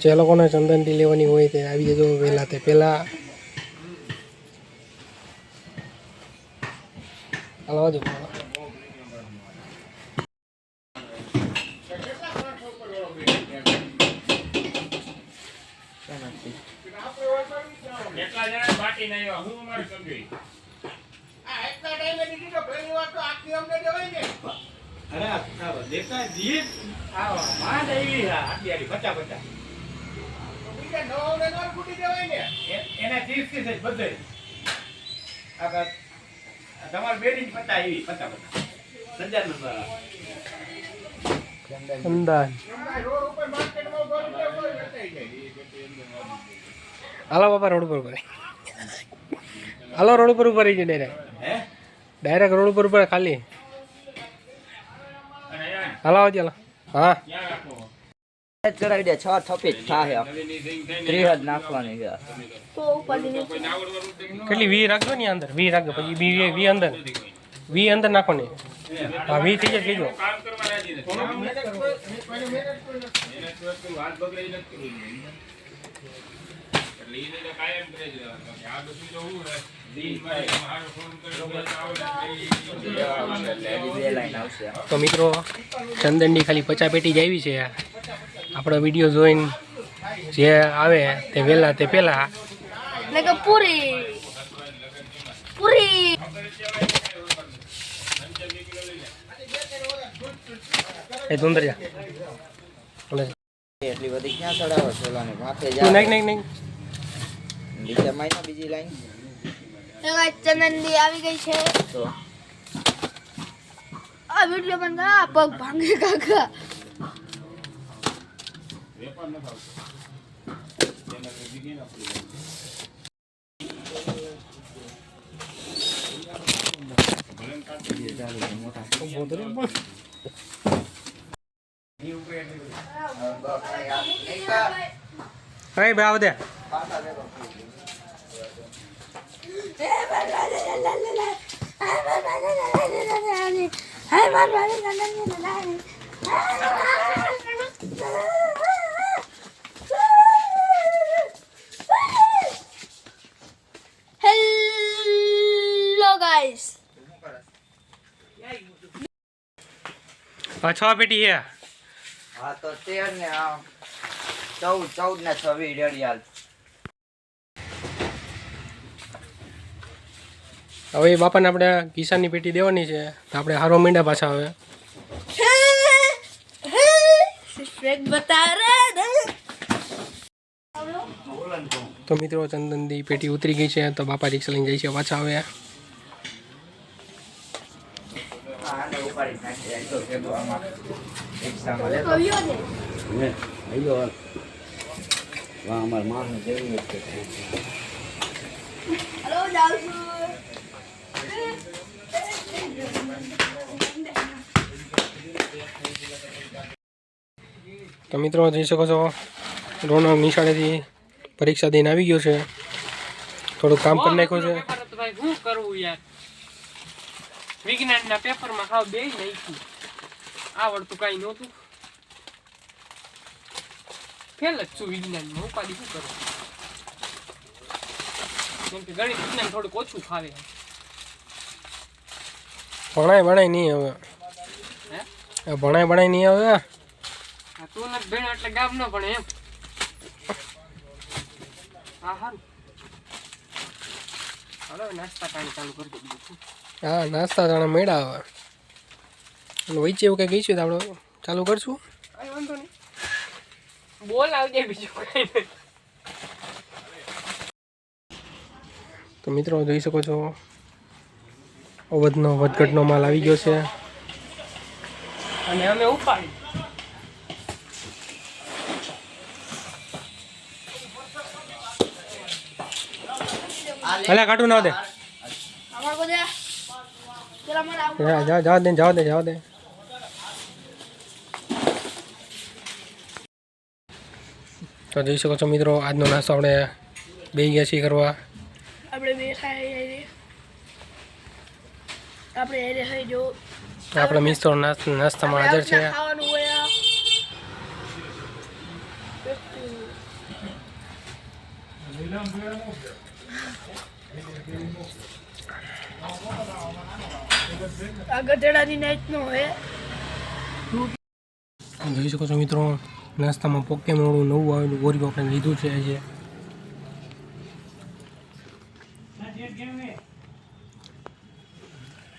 જે લોકોને ચંદનથી લેવાની હોય તે આવી જજો વહેલા તે પહેલાં. હાલો આવજો એટલા જણા બાટી ના આવ્યા હું અમારે સમજી અરે આ દેતા જીત આવો બીજા નવ ને નવ ફૂટી દેવાય ને. એને ત્રીસ ત્રીસ જ બધે. આગળ તમારે બેડી પતા એવી પતા પતા સજાર નંબર અંદાજ હાલો બાપા રોડ ઉપર ઉપર હાલો રોડ ઉપર ઉપર રહી જાય ડાયરેક્ટ હે ડાયરેક્ટ રોડ ઉપર ઉપર ખાલી અને યાર હાલો આવજો હાલો હા ક્યાં રાખો ચડાવી દે છ થપી જ થાય નવીની સિંગ થઈને ત્રીસ જ નાખવાની છે કોઈ નાવડવાનું જ નહીં. કેટલી વી રાખજો ને અંદર વી રાખજો પછી વી વી અંદર. વી અંદર નાખવાની. હા વી થઈ જાય કીધું કામ એટલે રીતે કાયમ કરે જ રહેવાનું. આ બધું તો હું તો મિત્રો ચંદનની ખાલી પચા પેટી જ આવી છે. આપણો વીડિયો જોઈને જે આવે તે વહેલા તે પહેલા. પૂરી. એ ધુંદરિયા ઓલે એટલી બધી ક્યાં ચડાવો છોલાની માથે જા. નહીં નહીં નાખ. નીચે મારી બીજી લાઈન. એવા ચંદનદી આવી ગઈ છે. તો? આ વીડિયો પણ પગ ભાંગે કાકા. ભાવ દે. હેલો ગાઈસ આ છ પેટી હે હા તો તેર ને ચૌદ ચૌદ ને છવ્વીસ રેડિયાલ. હવે એ બાપાને આપણે કિસાનની પેટી દેવાની છે. તો આપણે હારો મીંડા પાછા આવે સ્ટ્રેક બતા રે તો મિત્રો ચંદનની પેટી ઉતરી ગઈ છે. તો બાપા રિક્ષા લઈને જાય છે પાછા આવે આને ઉપાડી નાખી તો મિત્રો જોઈ શકો છો રોનો નિશાળેથી પરીક્ષા દઈને આવી ગયો છે. થોડું કામ કરી નાખ્યું છે. શું કરવું યાર? વિજ્ઞાનના પેપરમાં હાવ બે નાખ્યું. આવડતું કાંઈ નહોતું. ફેલ જ છું વિજ્ઞાનમાં. ઉપાધિ શું કરું? કેમ કે ગણિત વિજ્ઞાન થોડુંક ઓછું ફાવે. ભણાય ભણાય નહીં હવે. ભણાય ભણાય નહીં હવે. તું નથી ભણ્યો એટલે ગામ નો પણ એમ. હા હારું. હાલો નાસ્તા પાણી ચાલુ કરી દો હા નાસ્તા જાણે મેળા આવે અને વચ્ચે એવું કંઈ કહીશું તો આપણે ચાલુ કરશું? કઈ વાંધો નહીં. બોલ આવજે બીજું કઈ તો મિત્રો જોઈ શકો છો અવધનો વધઘટનો માલ આવી ગયો છે. અને અમે ઉપાડી. અલ્યા કાઢું ના દે. જાઓ બધે પેલા મને આવું જા જા જવા દે જવા દે જવા દે. તો જોઈ શકો છો મિત્રો આજનો નાસ્તો આપણે બે ગયા છીએ કરવા. આપણે બે ખાઈ આપણે મિત્રો નાસ્તામાં હાજર છે આપણે ખાવાનું હોય આ. આ ગધેડાની નાઈટ નો જોઈ શકો છો મિત્રો નાસ્તામાં પોકેમોનું નવું આવેલું ગોરીઓ આપણે લીધું છે આજે.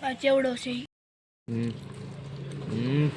આ ચેવડો છે હમ.